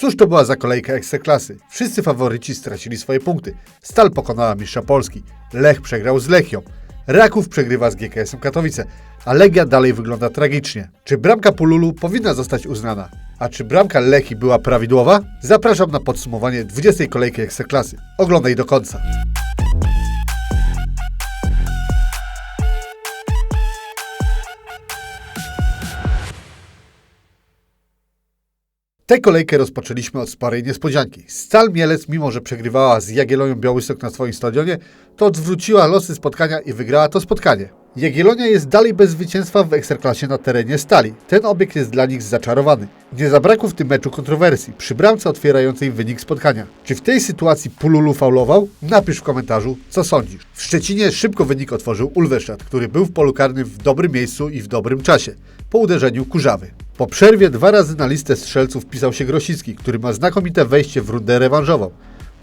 Cóż to była za kolejka Ekstraklasy? Wszyscy faworyci stracili swoje punkty. Stal pokonała mistrza Polski. Lech przegrał z Lechią. Raków przegrywa z GKS-em Katowice, a Legia dalej wygląda tragicznie. Czy bramka Pululu powinna zostać uznana? A czy bramka Lechi była prawidłowa? Zapraszam na podsumowanie 20. kolejki Ekstraklasy. Oglądaj do końca. Tę kolejkę rozpoczęliśmy od sporej niespodzianki. Stal Mielec, mimo że przegrywała z Jagiellonią Białystok na swoim stadionie, to odwróciła losy spotkania i wygrała to spotkanie. Jagiellonia jest dalej bez zwycięstwa w Ekstraklasie na terenie Stali. Ten obiekt jest dla nich zaczarowany. Nie zabrakło w tym meczu kontrowersji przy bramce otwierającej wynik spotkania. Czy w tej sytuacji Pululu faulował? Napisz w komentarzu, co sądzisz. W Szczecinie szybko wynik otworzył Ulweszat, który był w polu karnym w dobrym miejscu i w dobrym czasie, po uderzeniu Kurzawy. Po przerwie dwa razy na listę strzelców wpisał się Grosicki, który ma znakomite wejście w rundę rewanżową.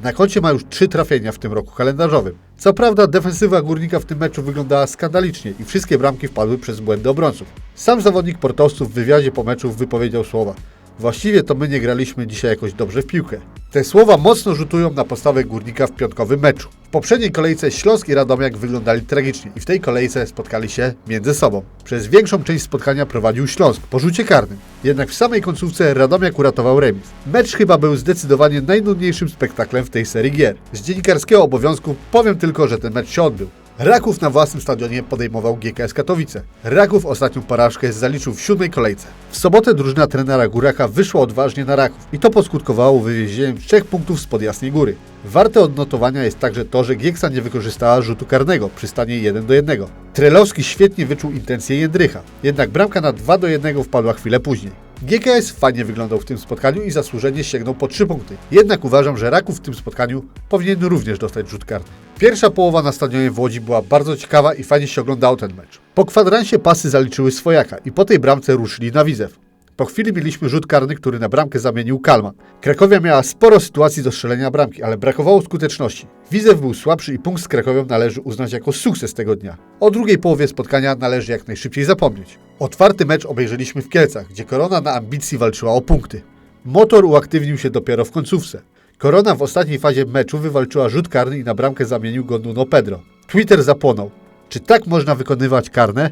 Na koncie ma już trzy trafienia w tym roku kalendarzowym. Co prawda defensywa Górnika w tym meczu wyglądała skandalicznie i wszystkie bramki wpadły przez błędy obrońców. Sam zawodnik Portowców w wywiadzie po meczu wypowiedział słowa Właściwie to my nie graliśmy dzisiaj jakoś dobrze w piłkę. Te słowa mocno rzutują na postawę Górnika w piątkowym meczu. Poprzedniej kolejce Śląsk i Radomiak wyglądali tragicznie i w tej kolejce spotkali się między sobą. Przez większą część spotkania prowadził Śląsk po rzucie karnym. Jednak w samej końcówce Radomiak uratował remis. Mecz chyba był zdecydowanie najnudniejszym spektaklem w tej serii gier. Z dziennikarskiego obowiązku powiem tylko, że ten mecz się odbył. Raków na własnym stadionie podejmował GKS Katowice. Raków ostatnią porażkę zaliczył w siódmej kolejce. W sobotę drużyna trenera Góraka wyszła odważnie na Raków i to poskutkowało wywiezieniem trzech punktów spod Jasnej Góry. Warte odnotowania jest także to, że Gieksa nie wykorzystała rzutu karnego przy stanie 1 do 1. Trelowski świetnie wyczuł intencje Jędrycha, jednak bramka na 2 do 1 wpadła chwilę później. GKS fajnie wyglądał w tym spotkaniu i zasłużenie sięgnął po 3 punkty. Jednak uważam, że Raków w tym spotkaniu powinien również dostać rzut karny. Pierwsza połowa na stadionie w Łodzi była bardzo ciekawa i fajnie się oglądało ten mecz. Po kwadransie pasy zaliczyły swojaka i po tej bramce ruszyli na Widzew. Po chwili mieliśmy rzut karny, który na bramkę zamienił Kalman. Krakowia miała sporo sytuacji do strzelenia bramki, ale brakowało skuteczności. Widzew był słabszy i punkt z Krakowią należy uznać jako sukces tego dnia. O drugiej połowie spotkania należy jak najszybciej zapomnieć. Otwarty mecz obejrzeliśmy w Kielcach, gdzie Korona na ambicji walczyła o punkty. Motor uaktywnił się dopiero w końcówce. Korona w ostatniej fazie meczu wywalczyła rzut karny i na bramkę zamienił go Nuno Pedro. Twitter zapłonął. Czy tak można wykonywać karne?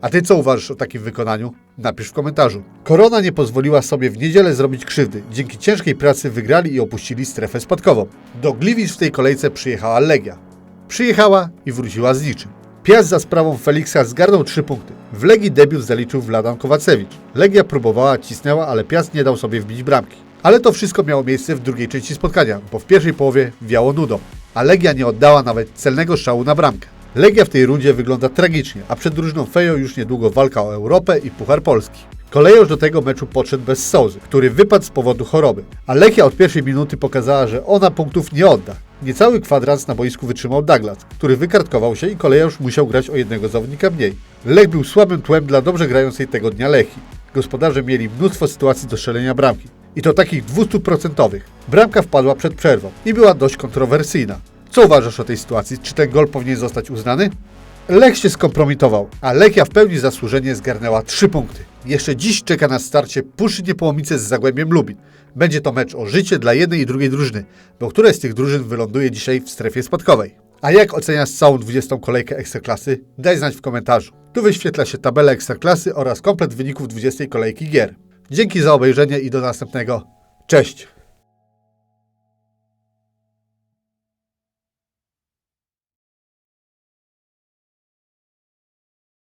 A ty co uważasz o takim wykonaniu? Napisz w komentarzu. Korona nie pozwoliła sobie w niedzielę zrobić krzywdy. Dzięki ciężkiej pracy wygrali i opuścili strefę spadkową. Do Gliwic w tej kolejce przyjechała Legia. Przyjechała i wróciła z niczym. Piast za sprawą Feliksa zgarnął 3 punkty. W Legii debiut zaliczył Wladan Kowacewicz. Legia próbowała, cisnęła, ale Piast nie dał sobie wbić bramki. Ale to wszystko miało miejsce w drugiej części spotkania, bo w pierwszej połowie wiało nudą, a Legia nie oddała nawet celnego strzału na bramkę. Legia w tej rundzie wygląda tragicznie, a przed drużyną Fejo już niedługo walka o Europę i Puchar Polski. Kolejorz do tego meczu podszedł bez Sołzy, który wypadł z powodu choroby, a Lechia od pierwszej minuty pokazała, że ona punktów nie odda. Niecały kwadrans na boisku wytrzymał Douglas, który wykartkował się i kolejorz musiał grać o jednego zawodnika mniej. Lech był słabym tłem dla dobrze grającej tego dnia Lechi. Gospodarze mieli mnóstwo sytuacji do strzelenia bramki. I to takich 200%. Bramka wpadła przed przerwą i była dość kontrowersyjna. Co uważasz o tej sytuacji? Czy ten gol powinien zostać uznany? Lech się skompromitował, a Lechia w pełni zasłużenie zgarnęła 3 punkty. Jeszcze dziś czeka na starcie Puszy Niepołomice z Zagłębiem Lubin. Będzie to mecz o życie dla jednej i drugiej drużyny, bo któraś z tych drużyn wyląduje dzisiaj w strefie spadkowej. A jak oceniasz całą 20. kolejkę Ekstraklasy? Daj znać w komentarzu. Tu wyświetla się tabela Ekstraklasy oraz komplet wyników 20. kolejki gier. Dzięki za obejrzenie i do następnego. Cześć!